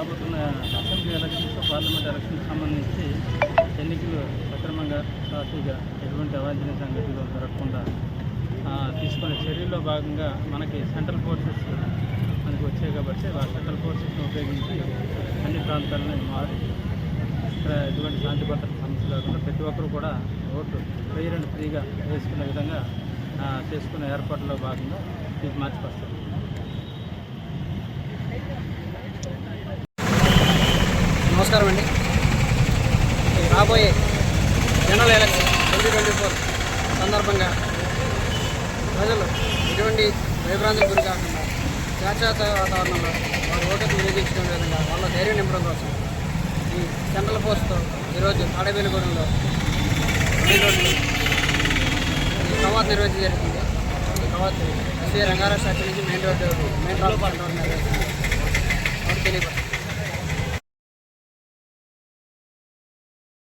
రాబోతున్న assembly elections parliament elections సంబంధించి ఎన్నికలు సక్రమంగా సాఫీగా ఎటువంటి అవాంఛనీయ సంగతిలో జరగకుండా తీసుకునే చర్యల్లో భాగంగా మనకి సెంట్రల్ ఫోర్సెస్ మనకి వచ్చాయి కాబట్టి ఆ సెంట్రల్ ఫోర్సెస్ను ఉపయోగించి అన్ని ప్రాంతాలను మారి ఇక్కడ ఎటువంటి శాంతి భద్రత సమస్య లేకుండా ప్రతి ఒక్కరు కూడా ఓటు ఫ్రీ అండ్ ఫ్రీగా వేసుకునే విధంగా చేసుకున్న చేసుకునే భాగంగా ఇది నమస్కారం అండి. రాబోయే general election twenty twenty four సందర్భంగా ప్రజలు ఎటువంటి భయభ్రాంతులకు గురి కాకుండా శాశ్వత వాతావరణంలో వారి ఓటుకు వినియోగించుకునే విధంగా వాళ్ళ ధైర్యం నింపడం కోసం ఈ సెంట్రల్ ఫోర్స్తో ఈరోజు తాడేపల్లిగూడెంలో మెయిన్ ఈ కవాత్ నిర్వహించడం జరిగింది. ఈ కవాత్ ఎస్వీ రంగారావు స్టాచ్యూ నుంచి main road main road party నిర్వహించింది తెలియపడుతుంది